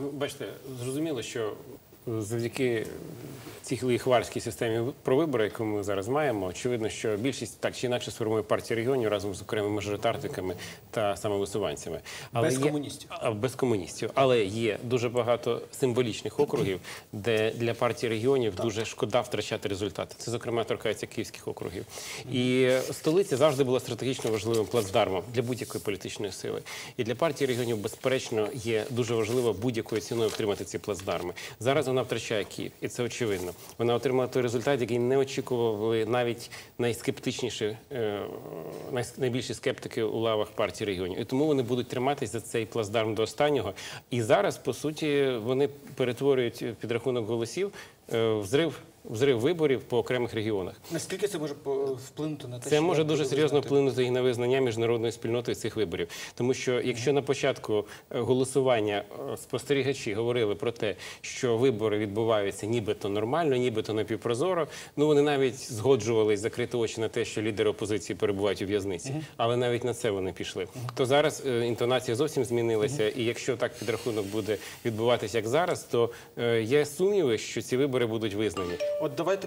Ну, бачите, зрозуміло, що завдяки цій лихварській системі про вибори, яку ми зараз маємо, очевидно, що більшість так чи інакше сформує партія регіонів разом з окремими мажоритарниками та самовисуванцями. Без є- комуністів. А, без комуністів. Але є дуже багато символічних округів, де для партії регіонів дуже шкода втрачати результати. Це, зокрема, торкається київських округів. І столиця завжди була стратегічно важливим плацдармом для будь-якої політичної сили. І для партії регіонів, безперечно, є дуже важливо будь-якою ціною втримати ці плацдарми. Зараз вона втрачає Київ, і це очевидно. Вона отримала той результат, який не очікували навіть найскептичніші, е, найбільші скептики у лавах партії регіонів. І тому вони будуть триматися за цей плацдарм до останнього. І зараз, по суті, вони перетворюють підрахунок голосів е, взрив. Взрив виборів по окремих регіонах. Наскільки це може вплинути на те, Це що може дуже серйозно вплинути і на визнання міжнародної спільноти цих виборів. Тому що якщо на початку е, голосування е, спостерігачі говорили про те, що вибори відбуваються нібито нормально, нібито напівпрозоро, ну вони навіть згоджувались закрити очі на те, що лідери опозиції перебувають у в'язниці, але навіть на це вони пішли. То зараз е, інтонація зовсім змінилася, і якщо так підрахунок буде відбуватися як зараз, то є сумніви, що ці вибори будуть визнані. От давайте